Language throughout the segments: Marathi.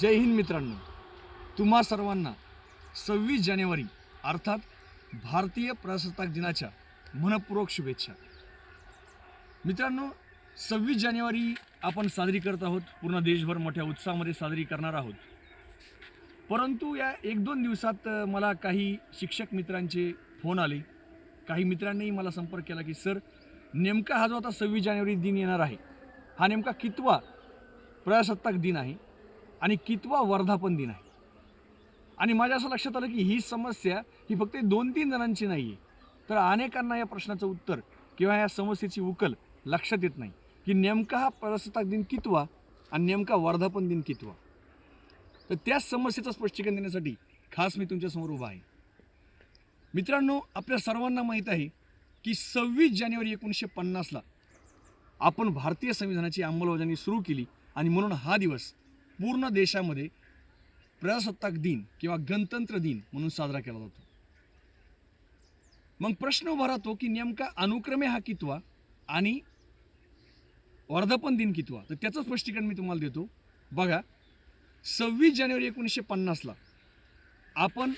जय हिंद मित्रांनो. तुम्हा सर्वांना सव्वीस जानेवारी अर्थात भारतीय प्रजासत्ताक दिनाच्या मनपूर्वक शुभेच्छा. मित्रांनो सव्वीस जानेवारी आपण साजरी करत आहोत. पूर्ण देशभर मोठ्या उत्साहामध्ये साजरी करणार आहोत. परंतु या एक दोन दिवसात मला काही शिक्षक मित्रांचे फोन आले. काही मित्रांनीही मला संपर्क केला की सर नेमका हा जो आता सव्वीस जानेवारी दिन येणार आहे हा नेमका कितवा प्रजासत्ताक दिन आहे? आणि कितवा वर्धापन दिन आहे. आणि माझ्या असं लक्षात आलं की ही समस्या ही फक्त दोन तीन जणांची नाही आहे तर अनेकांना या प्रश्नाचं उत्तर किंवा या समस्येची उकल लक्षात येत नाही की नेमका हा प्रजासत्ताक दिन कितवा आणि नेमका वर्धापन दिन कितवा. तर त्याच समस्येचं स्पष्टीकरण देण्यासाठी खास मी तुमच्यासमोर उभा आहे. मित्रांनो आपल्या सर्वांना माहीत आहे की सव्वीस जानेवारी एकोणीसशे पन्नासला आपण भारतीय संविधानाची अंमलबजावणी सुरू केली आणि म्हणून हा दिवस पूर्ण देशामध्ये प्रजासत्ताक दिन किंवा गणतंत्र दिन म्हणून साजरा केला जातो. मग प्रश्न उभा राहतो की नेमका अनुक्रमे हा कितवा आणि वर्धापन दिन कितवा? तर त्याचं स्पष्टीकरण मी तुम्हाला देतो. बघा सव्वीस जानेवारी एकोणीसशे पन्नासला आपण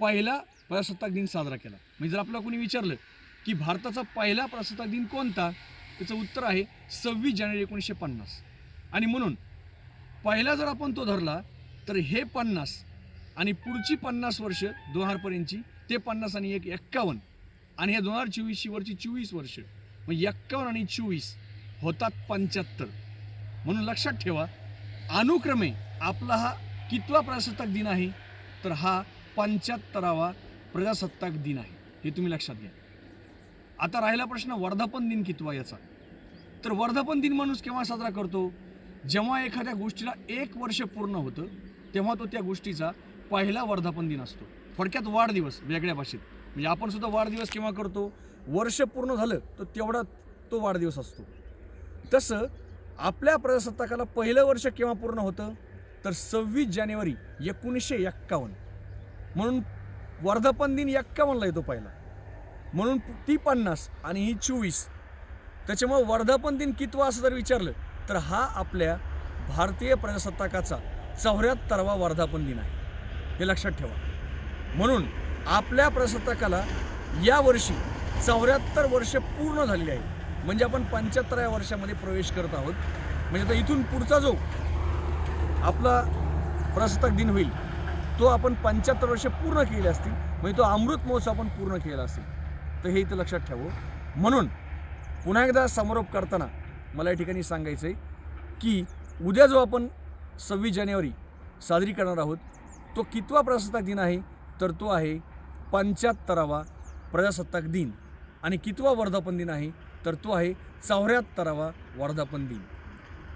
पहिला प्रजासत्ताक दिन साजरा केला. म्हणजे जर आपल्याला कोणी विचारलं की भारताचा पहिला प्रजासत्ताक दिन कोणता? त्याचं उत्तर आहे सव्वीस जानेवारी एकोणीसशे पन्नास. आणि म्हणून पहिला जर आपण तो धरला तर हे पन्नास आणि पुढची पन्नास वर्ष दोन हजारपर्यंतची ते पन्नास आणि एक एक्कावन्न आणि ह्या दोन हजार चोवीसची वरची चोवीस वर्ष मग एक्कावन्न आणि चोवीस होतात पंच्याहत्तर. म्हणून लक्षात ठेवा अनुक्रमे आपला हा कितवा प्रजासत्ताक दिन आहे? तर हा पंच्याहत्तरावा प्रजासत्ताक दिन आहे. हे तुम्ही लक्षात घ्या. आता राहिला प्रश्न वर्धापन दिन कितवा याचा? तर वर्धापन दिन माणूस केव्हा साजरा करतो? जेव्हा एखाद्या गोष्टीला एक वर्ष पूर्ण होतं तेव्हा तो त्या गोष्टीचा पहिला वर्धापन दिन असतो. थोडक्यात वाढदिवस वेगळ्या भाषेत. म्हणजे आपण सुद्धा वाढदिवस केव्हा करतो? वर्ष पूर्ण झालं तर तेवढा तो वाढदिवस असतो. तसं आपल्या प्रजासत्ताकाला पहिलं वर्ष केव्हा पूर्ण होतं? तर सव्वीस जानेवारी एकोणीसशे एक्कावन्न. म्हणून वर्धापन दिन एक्कावन्नला येतो पहिला. म्हणून ती पन्नास आणि ही चोवीस. त्याच्यामुळे वर्धापन दिन कितवा असं जर विचारलं तर हा आपल्या भारतीय प्रजासत्ताकाचा चौऱ्याहत्तरावा वर्धापन दिन आहे. हे लक्षात ठेवा. म्हणून आपल्या प्रजासत्ताकाला यावर्षी चौऱ्याहत्तर वर्ष पूर्ण झालेली आहे म्हणजे आपण पंच्याहत्तराव्या वर्षामध्ये प्रवेश करत आहोत. म्हणजे आता इथून पुढचा जो आपला प्रजासत्ताक दिन होईल तो आपण पंच्याहत्तर वर्ष पूर्ण केले असतील. म्हणजे तो अमृत महोत्सव आपण पूर्ण केला असेल. तर हे इथं लक्षात ठेवू. म्हणून पुन्हा एकदा समारोप करताना मला या ठिकाणी सांगायचं आहे की उद्या जो आपण सव्वीस जानेवारी साजरी करणार आहोत तो कितवा प्रजासत्ताक दिन आहे? तर तो आहे पंच्याहत्तरावा प्रजासत्ताक दिन. आणि कितवा वर्धापन दिन आहे? तर तो आहे चौऱ्याहत्तरावा वर्धापन दिन.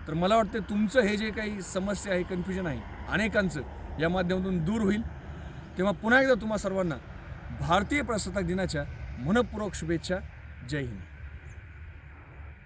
तर मला वाटतं तुमचं हे जे काही समस्या आहे कन्फ्युजन आहे अनेकांचं या माध्यमातून दूर होईल. तेव्हा पुन्हा एकदा तुम्हा सर्वांना भारतीय प्रजासत्ताक दिनाच्या मनपूर्वक शुभेच्छा. जय हिंद.